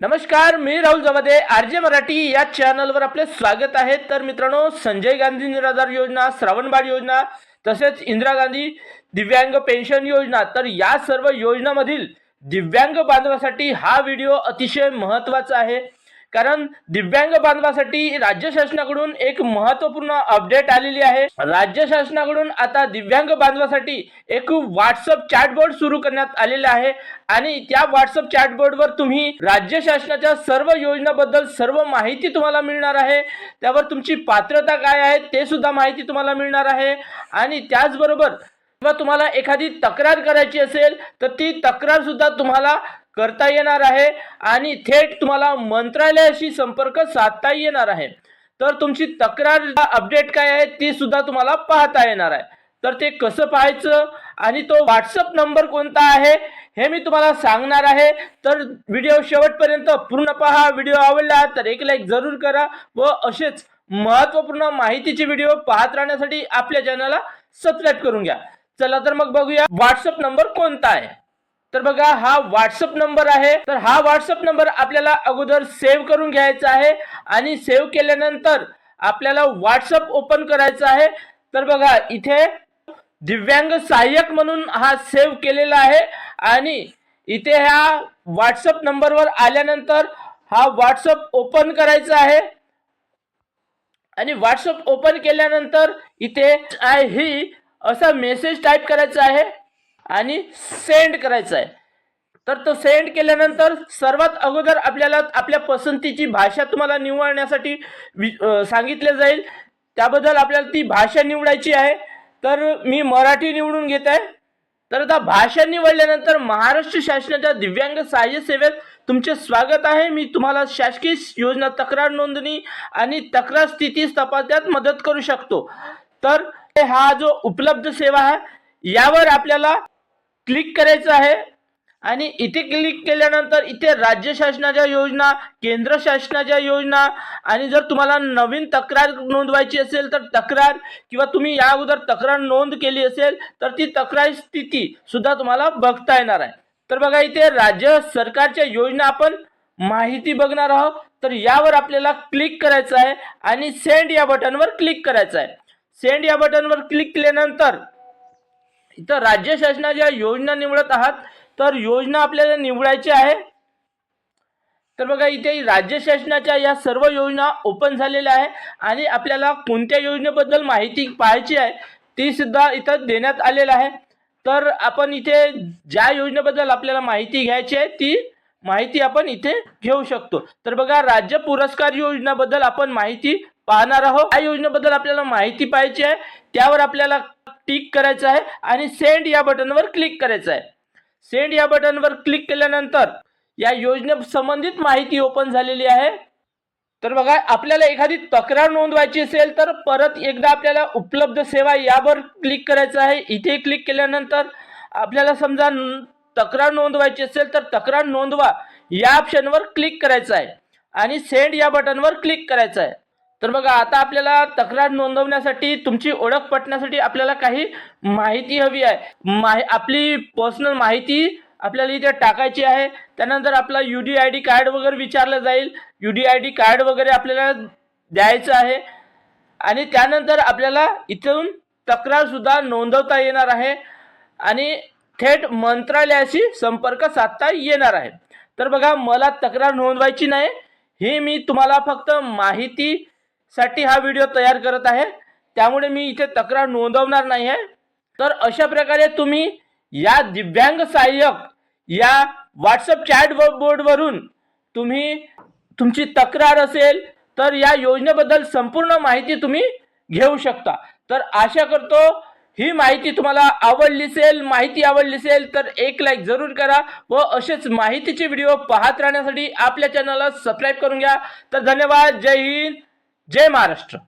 नमस्कार मी राहुल जवादे आरजे मराठी या चॅनलवर आपले स्वागत आहे. तर मित्रांनो संजय गांधी निराधार योजना श्रावणबाळ योजना तसेच इंदिरा गांधी दिव्यांग पेन्शन योजना. तर या सर्व योजनामधील दिव्यांग बांधवासाठी हा व्हिडिओ अतिशय महत्त्वाचा आहे. कारण दिव्यांग बांधवासाठी राज्य शासनाकडून एक महत्त्वपूर्ण अपडेट आलेली आहे. राज्य शासनाकडून आता दिव्यांग बांधवासाठी एक व्हॉट्सअप चॅटबोर्ड सुरू करण्यात आलेला आहे. आणि त्या व्हॉट्सअप चॅटबोर्डवर तुम्ही राज्य शासनाच्या सर्व योजनाबद्दल सर्व माहिती तुम्हाला मिळणार आहे. त्यावर तुमची पात्रता काय आहे ते सुद्धा माहिती तुम्हाला मिळणार आहे. आणि त्याचबरोबर किंवा तुम्हाला एखादी तक्रार करायची असेल तर ती तक्रार सुद्धा तुम्हाला करता येणार आहे आणि थेट तुम्हाला मंत्रालयाशी संपर्क साधता येणार आहे. तर तुमची तक्रार अपडेट काय आहे ती सुद्धा तुम्हाला पाहता येणार आहे. तर ते कसं पाहायचं आणि तो व्हॉट्सअप नंबर कोणता आहे हे मी तुम्हाला सांगणार आहे. तर व्हिडिओ शेवटपर्यंत पूर्ण पहा. व्हिडिओ आवडला तर एक लाईक जरूर करा व असेच महत्त्वपूर्ण माहितीचे व्हिडिओ पाहत राहण्यासाठी आपल्या चॅनलला सबस्क्राईब करून घ्या. चला तर मग बघूया व्हॉट्सअप नंबर कोणता आहे. तर बघा हा व्हॉट्सअप नंबर आहे. तर हा व्हॉट्सअप नंबर आपल्याला अगोदर सेव्ह करून घ्यायचा आहे आणि सेव्ह केल्यानंतर आपल्याला व्हॉट्सअप ओपन करायचं आहे. तर बघा इथे दिव्यांग सहाय्यक म्हणून हा सेव्ह केलेला आहे आणि इथे ह्या व्हॉट्सअप नंबरवर आल्यानंतर हा व्हॉट्सअप ओपन करायचा आहे. आणि व्हॉट्सअप ओपन केल्यानंतर इथे आय ही असा मेसेज टाईप करायचा आहे. आणि सेंड करायचा आहे तर तो सेंड केल्यानंतर सर्वात अगोदर आपल्याला आपल्या पसंतीची भाषा तुम्हाला निवडण्यासाठी वि- सांगितले जाईल. त्याबद्दल आपल्याला ती भाषा निवडायची आहे. तर मी मराठी निवडून घेत आहे. तर आता भाषा निवडल्यानंतर महाराष्ट्र शासनाच्या दिव्यांग सहाय्य सेवेत तुमचे स्वागत आहे. मी तुम्हाला शासकीय योजना तक्रार नोंदणी आणि तक्रार स्थिती तपासण्यात मदत करू शकतो. तर हा जो उपलब्ध सेवा आहे यावर आपल्याला क्लिक करायचं आहे. आणि इथे क्लिक केल्यानंतर इथे राज्य शासनाच्या योजना केंद्र शासनाच्या योजना आणि जर तुम्हाला नवीन तक्रार नोंदवायची असेल तर तक्रार किंवा तुम्ही या अगोदर तक्रार नोंद केली असेल तर ती तक्रार स्थिती सुद्धा तुम्हाला बघता येणार आहे. तर बघा इथे राज्य सरकारच्या योजना आपण माहिती बघणार आहोत. तर यावर आपल्याला क्लिक करायचं आहे आणि सेंड या बटनवर क्लिक करायचं आहे. सेंड या बटनवर क्लिक केल्यानंतर इथं राज्य शासनाच्या योजना निवडत आहात तर योजना आपल्याला निवडायची आहे. तर बघा इथे राज्य शासनाच्या या सर्व योजना ओपन झालेल्या आहे आणि आपल्याला कोणत्या योजनेबद्दल माहिती पाहायची आहे ती सुद्धा इथं देण्यात आलेलं आहे. तर आपण इथे ज्या योजनेबद्दल आपल्याला माहिती घ्यायची आहे ती माहिती आपण इथे घेऊ शकतो. तर बघा राज्य पुरस्कार योजनेबद्दल आपण माहिती पाहणार आहोत. या योजनेबद्दल आपल्याला माहिती पाहिजे आहे त्यावर आपल्याला टिक करायचं आहे आणि सेंड या बटनवर क्लिक करायचं आहे. सेंड या बटनवर क्लिक केल्यानंतर या योजने संबंधित माहिती ओपन झालेली आहे. तर बघा आपल्याला एखादी तक्रार नोंदवायची असेल तर परत एकदा आपल्याला उपलब्ध सेवा यावर क्लिक करायचं आहे. इथे क्लिक केल्यानंतर आपल्याला समजा न- तक्रार नोंदवायची असेल तर तक्रार नोंदवा या ऑप्शनवर क्लिक करायचं आहे. आणि सेंड या बटनवर क्लिक करायचं आहे. तर बघा आता आपल्याला तक्रार नोंदवण्यासाठी तुमची ओळख पटण्यासाठी आपल्याला काही माहिती हवी आहे. माहि आपली पर्सनल माहिती आपल्याला इथे टाकायची आहे. त्यानंतर आपला U D I D card वगैरे विचारलं जाईल. U D I D card वगैरे आपल्याला द्यायचं आहे. आणि त्यानंतर आपल्याला इथून तक्रारसुद्धा नोंदवता येणार आहे. आणि थेट मंत्रालयाशी संपर्क साधता येणार आहे. तर बघा मला तक्रार नोंदवायची नाही. ही मी तुम्हाला फक्त माहिती साठी हा व्हिडिओ तयार करत आहे. त्यामुळे मी इथे तक्रार नोंदवणार नाही आहे तर अशा प्रकारे तुम्ही या दिव्यांग सहाय्यक या व्हॉट्सअप चॅट बोर्डवरून तुम्ही तुमची तक्रार असेल तर या योजनेबद्दल संपूर्ण माहिती तुम्ही घेऊ शकता. तर आशा करतो ही माहिती तुम्हाला आवडली असेल माहिती आवडली असेल तर एक लाईक जरूर करा व असेच माहितीचे व्हिडिओ पाहत राहण्यासाठी आपल्या चॅनलला सबस्क्राईब करून घ्या. तर धन्यवाद. जय हिंद. जय महाराष्ट्र.